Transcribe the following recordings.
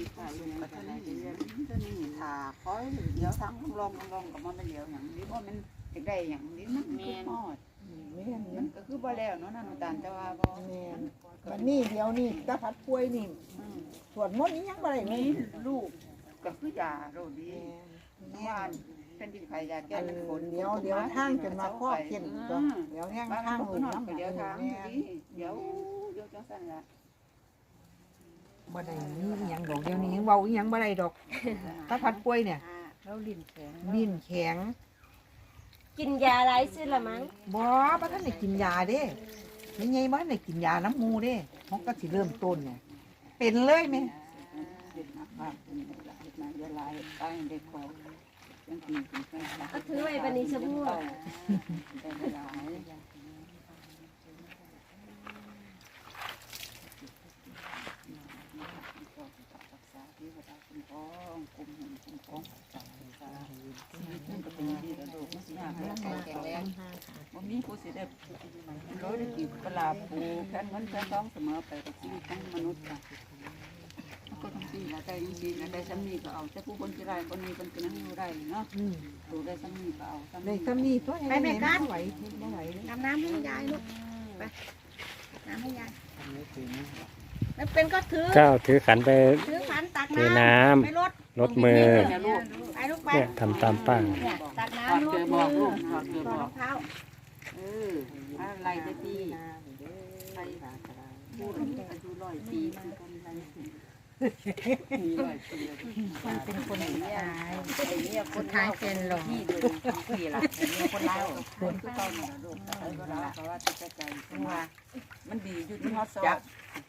ที่ขายอยู่ในตลาดเยอะๆตัวนี้ถาคอยเดี๋ยวทางลองลองก็มันไม่เลี้ยวอย่างนี้ว่ามันอยากได้อย่างนี้มันคือหมอดม่นมันก็คือบ่แล้วเนาะนั่นตาลแต่ว่าบ่แม่นวันนี้เดี๋ยวนี้ตาพัดป่วยนี่อืมสวดมนต์นี่ยังบ่ได้เลมียลูกก็คือยาโรดีว่าเป็นดินไผยาแก้เป็นฝนเดี๋ยวเดี๋ยวทางจนมาครอบเข็นเดี๋ยวแห้งบางทางคนลูน้ำเดี๋ยวทางแม่นดีเดี๋ยวเดี๋ยวจังซั่นละ บ่ได้มีอิหยังดอกเดี๋ยวนี้ยังเว้าอิหยังบ่ได้ดอกตาพัดป่วยเนี่ยแล้วลิ้นแข็งลิ้นแข็งกินยาอะไรซื้อละมั้งบ่บ่ทันได้กินยาเด้ยังไงบ่ทันได้กินยาน้ำหมูเด้มันก็สิเริ่มต้นเนี่ยเป็นเลยแม่เด็ดมากมากเป็นเด็ดมาเยอะหลายตายเด็กของจังซี่จังซั่นล่ะก็ถือไว้บันนี้ชะบู ได้หลายรักษาที่ว่าได้คุ้มคร องคุ้มหุ่นคุ้มครองรักษาชีวิตมันก็เป็นอย่างนี้แหละลูกมันสิยากแล้วแข็งแรงบ่มีผู้สิได้ร้อยได้กี่ปลาปูแผ่นเงินแผ่นทองเสมอไปกับชีวิตของมนุษย์ค่ะก็ทั้งสี่ละได้จริงๆละได้ซ้ำนี้ก็เอาแต่ผู้คนที่ไรคนนี้คนก็นั่งอยู่ได้เนาะดูได้ซ้ำนี้ก็เอาซ้ำได้นี้ซ้ำนี้ไปแม่กันไหวบ่ไหวน้ำน้ำให้ยายลูกไปน้ำให้ยาย แล้วเป็นก็ถือก็ถือขันไป ถือขันตักเทน้น้ำำไปรถรดมือเนี่ยลูกไปลูกไปเนี่ยทำตามป้าเนี่ยตักถอดน้ำรเกลืดอบอกมือลูกถอดเกลือรบองอกเท้าเอออะไรจะตีใครพูดอายุร้อยปีคือคนไรสิมีร้อยปีคนเป็นคนไหนเนี่ยไอ้เนี่ยคนท้ายเป็นหลงที่เลยที่ละไอ้เนี่ยคนเล่าคนคือตอนนี้ลูกแต่ไอ้ก็ละเพราะว่าติดใจว่ามันดีอยู่ที่เขาสอบ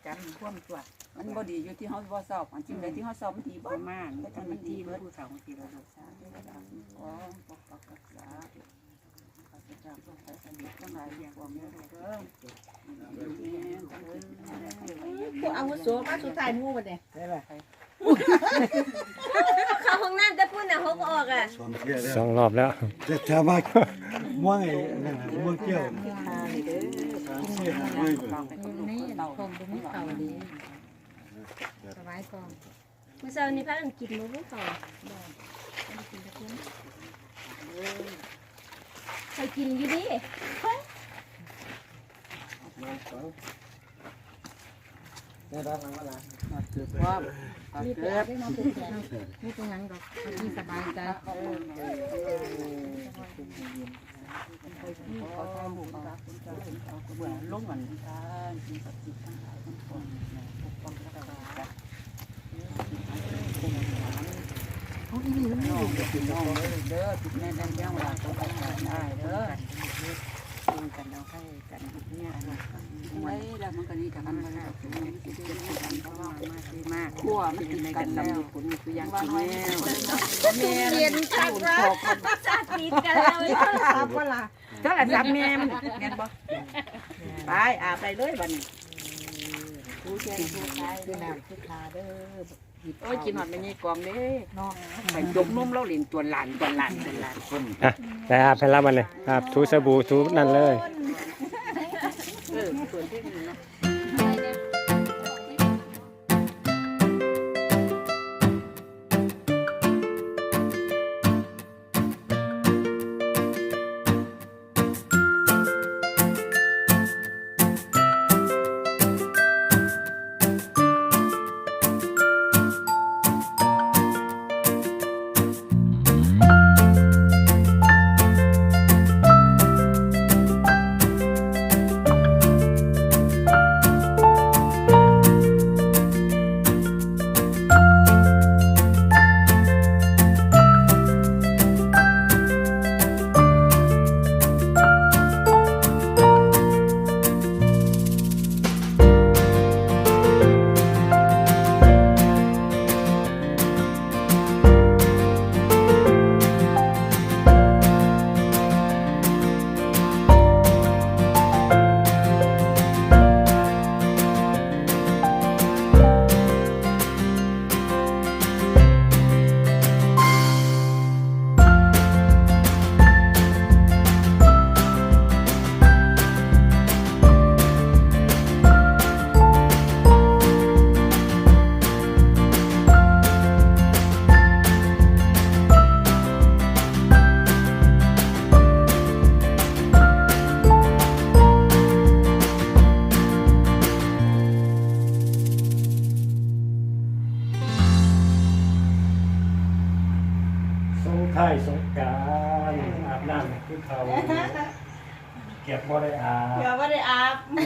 จับท่วมตัวมันบ่ดีอยู่ที่เขาบ่สอบอันจริงเลยที่เขาสอบมันดีบ่ มากก็ทำมันดีเบิดผู้สาวที่เราดูสาธุสาธุขอปกปักรักษาข้าพเจ้าก็ใช้สนิททั้งหลายอย่างว่าแม่เด้ออยู่แม่ทั้งเอ้ยพวกอาวุโสมาสุดท้ายหมู่บัดเนี่ยได้ป่ะเข้าห้องน้ำจะพูดนะเขาก็ออกอะสองเที่ยวแล้วสองรอบแล้วจะถามว่าม่วงไอ้นั่นน่ะม่วงเกี่ยวสามสี่ห้าไม่เปิดฟั งไปกับลูกกับเต่คงบ่มีเต่าดีสบายก่อนเมื่อเช้านี้พากันกินมื้อไม่ต่อใครกินอยู่ดิเกิดความเกิดนี่เป็นยังดอกที่สบายใจ ขอทานบุญตาคุณตาคุณเจ้าคุณเบื่อลงเหมือนกันสิ่งศักดิ์สิทธิ์ทั้งหลายทั้งปวงปกป้องรักษาเขาอีนี่มันน้องพี่น้องเด้อเด้อทุกแม่แม่เลยงเวลาต้องไปได้เด้อ กันเอาให้กันเนี่ยนะไว้แล้วมันก็นี่กับมันมาแล้วถึงมันจะได้รู้กันเพราะว่ามาดีมากขั้วมันกินกันแล้วผลคือยังกินแล้วแม่เรียนชักว่าชาติติดกันแล้วครับว่าล่ะเจ้าละจับแม่มันแม่นบ่ไปอาบไปเลยบัดนี้ผู้แจ้งผู้ตายคือน้ำคือคาเด้อ โอ้ยกินหอดไม่ยี่กองเด้เนาะไปจมนุ่มแล้วเล่นตัวหลานตัวหลานตัวหลานแต่อาบให้รับมันเลยอาบถูสบู่ถูนั่นเลยเอ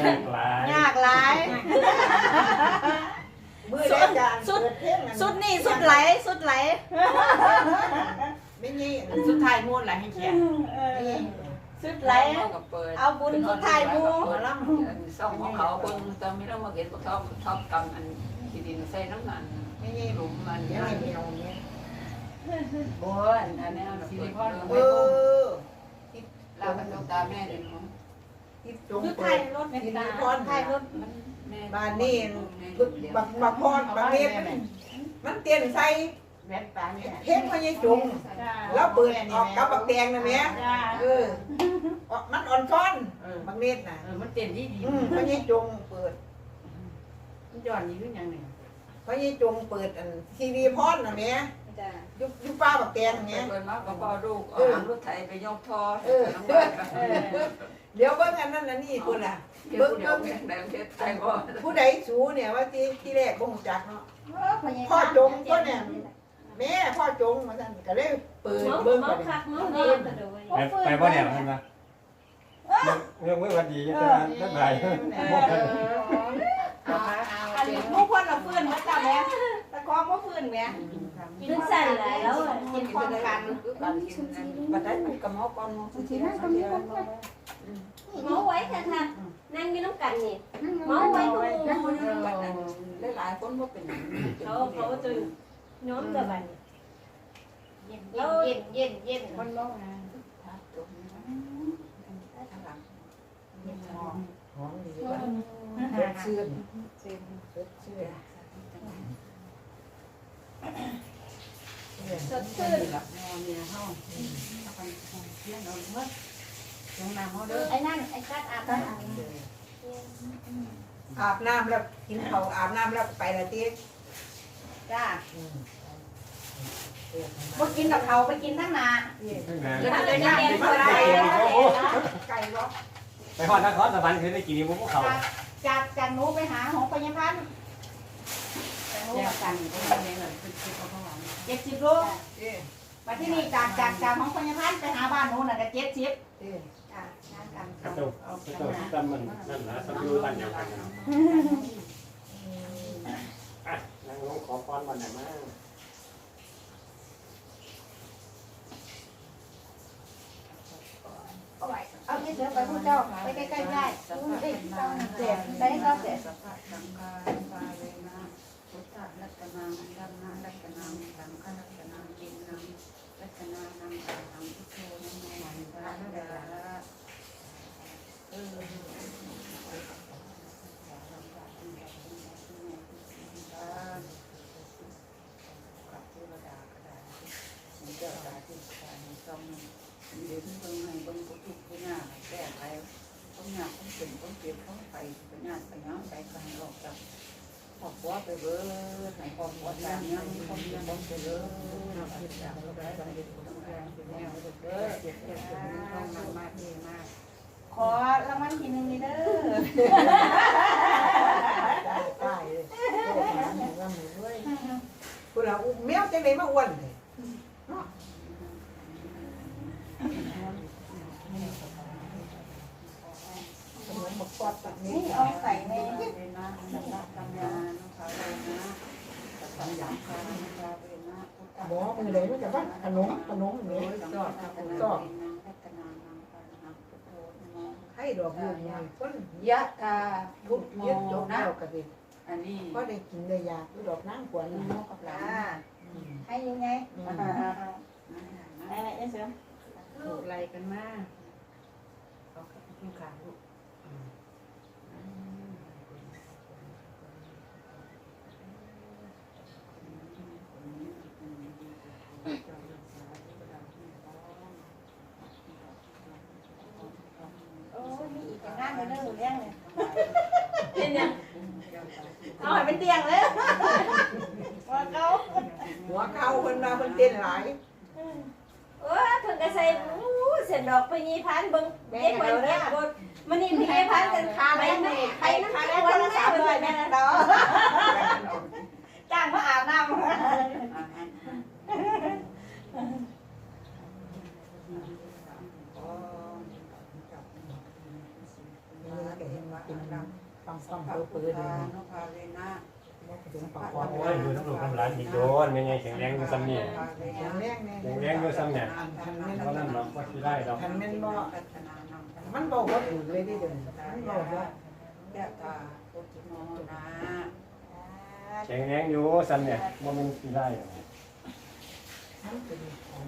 ยากหลายยากหลาย มือได้จานสุด เปิเพลงอัสุดนี่สุดไหลสุดไหลไม่งี้สุดท้ายม้วนหลายให้แขนเออสุดไหลเอาบุญสุดท้ายหมูล่ำส่องของเขาเบิ่งตอนนี้เรามาเห็นพวกเขาชอบกำอันที่ดินใส่น้ำมันไม่งี้หลุมมันยัยังงไงไงเมียวเนี่ยโอ้ยอันนี้เราเปิดเเอบิ่งอเราเป็นตาแม่เด็กของ ที่จงสุดเปิท้ายดรถที่ตานี่พรท้ายรถแม่บ้านนี่บึกบักบักพรบักเนตมันมันเตียนใส่แม่ตาเนี่ยเพลงพญายจงแล้วเปิดออกกับบักแดงนะแม่จ้าเออออกมันอ่อนซ้อนบักเนตน่ะเออมันเต็มที่ดีอืมพญายจงเปิดมันย้อนนี้คือยังไงพญายจงเปิดอันทีวีพรนะแม่จ้ายุบยุบป้าบักแดงเปิเงี้ยดมาก็พ่อลูกเอาหางรถไถไปยกท่อเออ เดี๋ยวเบิ่งอันนั้นอันนี้พุ่นน่ะเบิ่งเบิ่งแดงเพชรไทยบ่ผู้ใดสูเนี่ยว่าที่ที่แรกบ่ฮู้จักเนาะ พ่พ่อจงก็เนี่ยแม่พ่อจงมาสั่นก็เลยเปิดเมาเบิ่งเมาไปคักเมาเนียนกระโดดไปไปบ่เนี่ยเห็นปะเรื่องเมื่อวันดีจะจะไหนบอกกันอันนี้ผู้คนเราฟื้นมาจ้าแม่ตะกองมาฟื้นแม่ขึ้นสั่นหลายแล้วอะกินพร้อมกันคือการกินนั้นบัดนั้นมันก็เมาก่อนเมาสินะก็มีคน เมาไว้ค่ะค่ะนั่งอยู่น้ำกันนี่เมาไว้ทุกนั่งมื้ออยู่กันนั้นหลายๆคนบ่เป็นหยังเขาเขาจะย้อมกับบัดนี้เย็นเย็นเย็นเย็นคนเมานะจบทางหลังหอมดีว่าเปิดชื่นเปิดชื่นสดชื่นหลับนอนเนี่ยเฮาเที่ยงนอนเมื่อ ลงน้ำเฮาเด้อไอ้นั่นไอ้กัดอาบน้อาบน้ำแล้วกินข้าวอาบน้ำแล้วไปละติำจ้าบ่กินกับเขาไปกินทั้งนาถ้าเลยจะเรียนคนไรไก่บ่ไปหอดนครสวรรค์เคยได้กินพวกเขาจากจากจากหนูไปหาของพยาบาลจากหนูแยมากกันก็ไม่ได้คือคือเขาหวังเจ็ดสิบโลเอ้ยมาที่นี่จากจากจากของพยาบาลไปหาบ้านหนูน่ะก็เจ็ดสิบเอ้ย จ้างานกันกระตุกกระตุกตำมันนั่นนะสักยูบ้านเดียวกันอะนางลงขอพรวันไหนมาเอาไว้เอาที่เสือไปผู้เจ้าไปใกล้ๆได้เอ้เจ้าเสียได้ก็เสียสัพพะสังฆาปาเวนะพุทธรัตนังธัมมารัตนังสังฆรัตนังจินนังรัตนานังอะหังพุทโธนะโมมันตานะดาระเออกับเทวดากระดาษเจ้าดาที่สายซองเดี๋ยวเพิ่งให้เบิ่งผู้ทุกข์ผู้ยากแก้ไขต้องยากต้องเป็นต้องเก็บต้องไปปัญญาปัญญาไปกันหลอกจับ ขอบคุณไปเบิดให้ขอบคุณตามยังมีความยังต้องไปเบิดเราคิดจากเราได้เราเด็ดต้องแรงเป็นแนวเบิดเจ็บเจ็บเจ็บต้องมากมากดีมาก ขอรางวัลที่หนึ่งนี่เด้อตายเลยโอ้ยหาหนูว่าหนูด้วยพุ่นล่ะอุ้มแมวจังได๋มาอ้วนเลยเนาะขนมบักปอดนี้นี่เอาใส่ใน เวนะสัพพะสัมมานุภาเวนะ สัพพะสังฆานุภาเวนะพุทธหมอมือเลยมันจะว่าขนมขนมนี่สอบสัพพะสอบรัตนงปานังพุทโธนะโมให้ดอกลูกนี่คนยะตาพุทโมยึดนะแล้วก็ดิอันนี้ก็ได้กินได้ยาคือดอกนางกวนโมกับหลานให้ยังไงอ้ไอ้เสือถูกไรกันมากเอาขึ้นขาลูกายเออเพิ่งก็ใส่อู้เส้นดอกไปยี่พันเบิ่งเย็บคนเย็บบนมันนี่พี่เย็บพันกันขาไปไม่ไปนั่นขาได้วันละสามร้อยแม่นะดอกจ้างมาอาบน้ำฟองฟองเปิดเลยนะ โอ้ยอยู่ทั้งลูกทั้งหลานอีกโดนไม่ไงแข็งแรงอยู่ซ้ำเนี่แข็งแรงแน่แข็งแรงอยู่ซ้ำเนี่ยเพราะนั่นหรอกว่าที่ได้ดอกคันแม่นบ่มันบอกว่าถูกเลยที่เดินมันบอกว่าแข็งแรงอยู่ซ้ำเนี่ยว่ามันที่ได้หรอกมันเป็นของ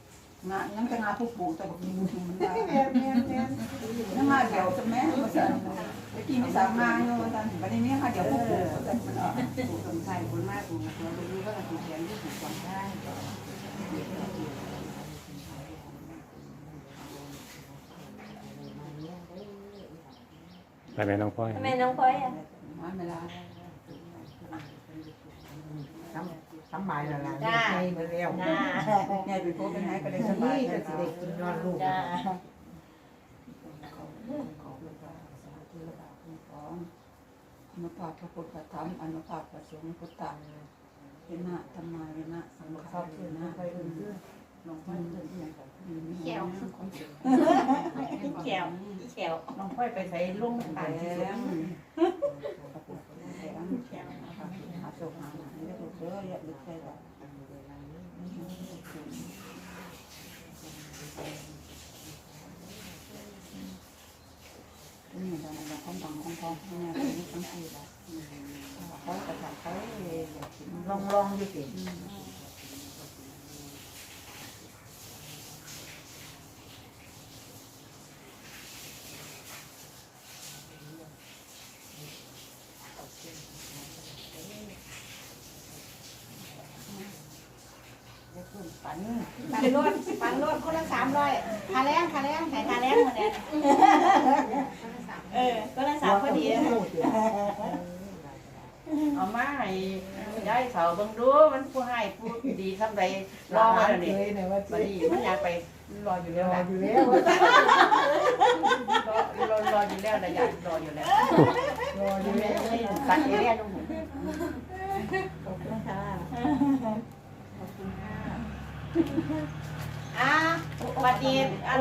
งายังจะงาผู้ปลูกแต่บอกมีมือมันได้ยังงาเดียวจะแม่มาสั่นตะกี้มีสามงาอยู่สั่นบัดนี้มีงาเดียวผู้ปลูกแต่มันออกปลูกต้นไทรผลไม้ปลูกสวนปลูกก็ต้องปลูกแขนที่ปลูกก่อนได้ไปไหมน้องพ่อยทำไมน้องพลอยอะมาเวลา ทำทำหมายและล่ะใหญ่มาแล้วจ้าใหญ่เป็นโคเป็นไห้ก็ได้สบายนี่ใจก็สิได้กินยอดลูกจ้าอนุภาพพระพุทธธรรมอนุภาพพระสงฆ์พุทธังเวนะธรรมาเวนะสังฆาเวนะไปเรื่อยๆลงไปเรื่อยๆอย่างกับมีมีแก้วของเสียงแขวแขวน้องค่อยไปใส่ลุงแดตายที่สุดงแดงแข็งนะคะหาโศกหาหายแล้วเด้ออย่าลึกใจหรอกนี่เราเราข้องบังข้องทองเนี่ยเป็นทั้งสี่ละ เขาจะทำเขาอยากกินลองลองอยู่สิ ปันปันรวดปันรวดคนละสามร้อยคาแรงคาแรงไหนทาแล้วหมดเนี่ยเออก็ละสามพอดีเอามาให้ยายเสาเบิ่งดูมันผู้ให้ผู้ดีทำใดรอมาแล้วนี่เลยนะว่าบัดนี้มันอยากไปรออยู่รแล้วอนะอยู่แล้วรอรอรออยู่แล้วนะอยากรออยู่แล้วรออยู่แล้วสัตว์เอเรียนุ่มขอบคุณค่ะอ่าวันนี้ อันอ่าอัน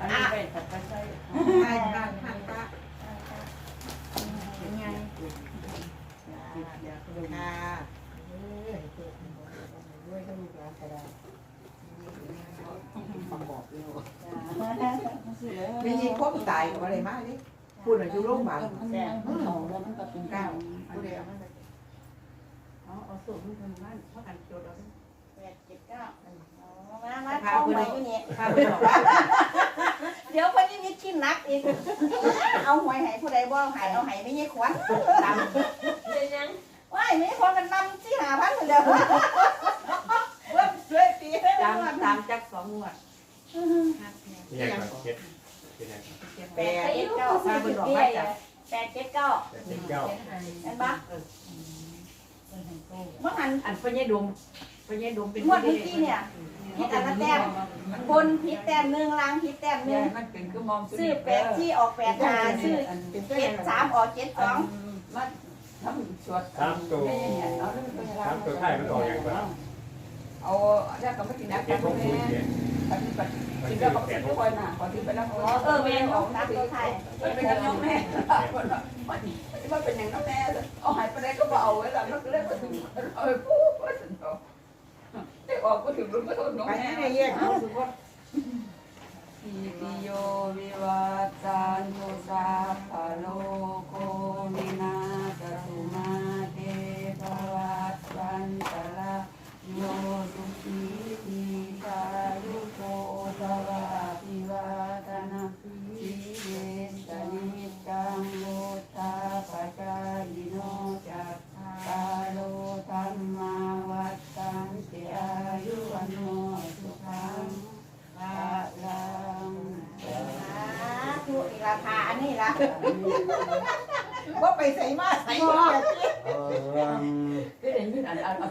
อ่านี้ไปตัดไปใส่ใช่บ้านท่านก็ยังไงอยากดูค่ะเออให้เกิดด้วยก็ลูกหลานก็ได้ประกอบเร็วมียิงพบตายกับอะไรมากนี่พูดอายุโรงพยาบาลมันมันหอมแล้วมันก็เป็นก้าวผู้เดียวมันเอาเอาสูตรมันทำงานเพราะกันโจทย์เราแปดเจ็ดเก้ามามาเข้าไปอยู่นี่พาไปบอกเดี๋ยวคนนี้มีกินนักอีก เอาหวยให้ผู้ใดบ่ให้เอาให้ไม่ยี่ขวัญตามเป็นยังว่าไม่ยี่ขวัญกันนำที่หาพันคนเดียวเพิ่มช่วยปีให้ตาได้มวันตามจักสองงวดแยกก่อนเจ็ดเจ็ดแปดเจ็ดเก้าแปดเจ็ดเก้าแปดเจ็ดเก้าเจ็ดเก้าเห็นปะเมื่อหันอันพญดม พญดมเป็นงวดเมื่อกี้เนี่ยพิษอันละแต้มบนพิษแต้มหนึ่งล่างพิษแต้มหนึ่งมันเป็นคือมองซื้อแปดที่ออกแปดหาซื้อเจ็ดสามออกเจ็ดสองมาทำสวดสามตัวสามตัวท้ายมันออกอย่างไรเอาแล้วก็ไม่กินน้ำเจ็กัดนหกศูนย์แม่เจ็ดปฏิบัติกินแล้วก็สิบคนน่ะพอที่ไปแล้วเออแม่ออกสามตัวไทยเป็นน้องแม่ว่าเป็นอย่างน้องแม่เอาหายไปได้ก็เอาไว้แล้วแล้วก็เล่นมาถึงเอาไปพูดว่าถึงเขา ได้อกก็ถึงรุ่นก็โดนน้องไปแม่ ให้แยกเขาสุดว่า นี่ราคาอันนี้ละว่าไปใส่มาใส่มาเออก็ได้ยินอันอันอัน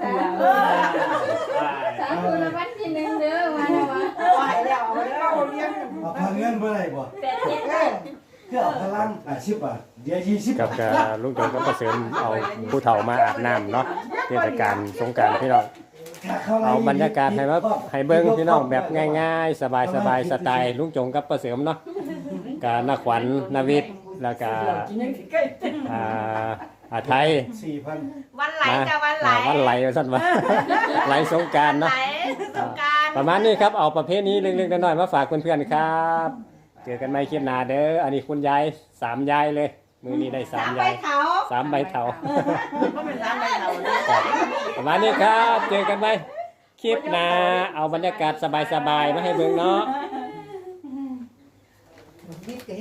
สาธุรางวัลที่หนึ่งเด้อมาแล้ววะไหวแล้วเอาแล้วเราเลี้ยงเอาพาเงินเมื่อไหร่บ่แปดเจ็ดเอเด้ออเพื่อเอาพลังอาชีพอะเดี๋ยวยี่สิบกับกลุงจงก็ประเสริมเอาผู้เฒ่ามาอาบน้ำเนาะเทศกาลสงกรารพี่น้องเอาบรรยากาศให้มาให้เบิ้งพี่น้องแบบง่ายๆสบายสบายๆสไตล์ลุงจงกับประเสริมเนาะ กานาขวัญนาวิทย์แล้วก็อ่าอาไทยสี่พันวันไหลกับวันไหลอ่าวันไหลว่าซั่นว่า ไหลสงกรารไหลเนาะ สงกรารประมาณนี้ครับ เอาประเภทนี้เล็กๆน้อยๆมาฝากเพื่อนๆครับ เจอกันใหม่คลิปหน้าเด้อ อันนี้คุณยายสามยายเลย มือนี้ได้สาสามมใบยายเถา สามใบเถาก็เป็นร้านใบเถาเลย ประมาณนี้ครับ เจอกันไหมคลิปหน้าเอาบรรยากาศสบายๆมาให้เบิ่งเนาะ นิดก็